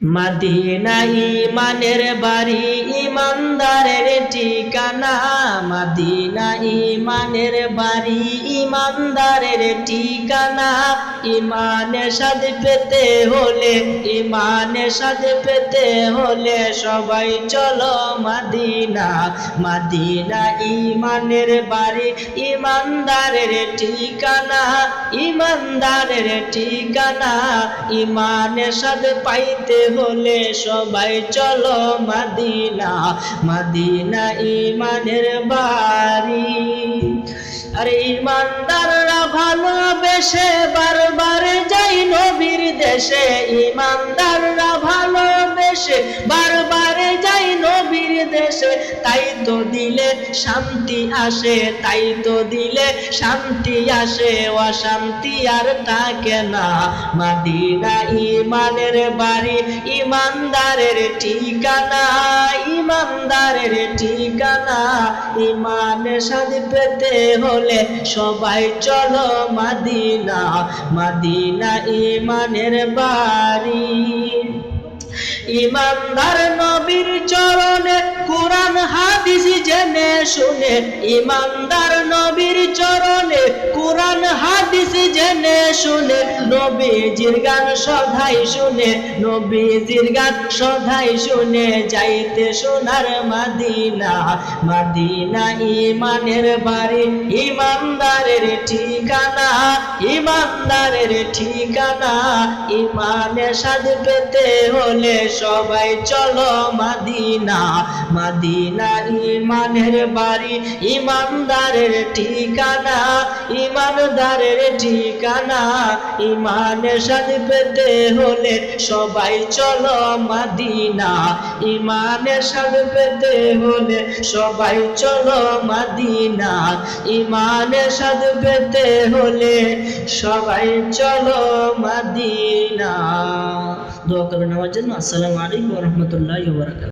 মাদিনা ইমানের বাড়ি ইমানদারের ঠিকানা? মাদিনা ইমানের বাড়ি, ইমানদারের ঠিকানা। ইমানের স্বাদ পেতে হলে ইমানের স্বাদ পেতে হলে সবাই চলো মাদিনা। মাদিনা ইমানের বাড়ি, ইমানদারের ঠিকানা। ইমানদারের ঠিকানা। ইমানের স্বাদ পাইতে হলে সবাই চলো মাদিনা। মাদিনা ইমানের বাড়ি। আরে ইমানদাররা ভালোবেসে বারবার যাই নবীর দেশে। ইমানদাররা ভালোবেসে বারবার তাই তো দিলে শান্তি আসে, তাই তো দিলে শান্তি আসে, অশান্তি আর থাকে না। মাদিনা ইমানের বাড়ি, ইমানদারের ঠিকানা ইমানদারের ঠিকানা। ইমানের স্বাদ পেতে হলে সবাই চলো মাদিনা মাদিনা ইমানের বাড়ি। ইমানদার নবীর চরণে কোরআন হাদিস জেনে শুনে, ইমানদার নবীর চরণে কোরআন, হাদিস জেনে শুনে, নবীজির গান সধাই শুনে, নবীজির গান সধাই শুনে যাইতে সোনার মাদিনা মাদিনা ইমানের বাড়ি, ইমানদারের ঠিকানা, ইমানদারের ঠিকানা ইমানের স্বাদ পেতে হলে সবাই চলো মাদিনা। মাদিনা ইমানের বাড়ি, ইমানদারের ঠিকানা ইমানদারের ঠিকানা ইমানের স্বাদ পেতে হলে সবাই চলো মাদিনা। ইমানের স্বাদ পেতে হলে সবাই চলো মাদিনা। ইমানের স্বাদ পেতে হলে সবাই চলো মাদিনা। দোয়া করবেন আমার জন্য। আসসালামু আলাইকুম রহমতুল্লাহ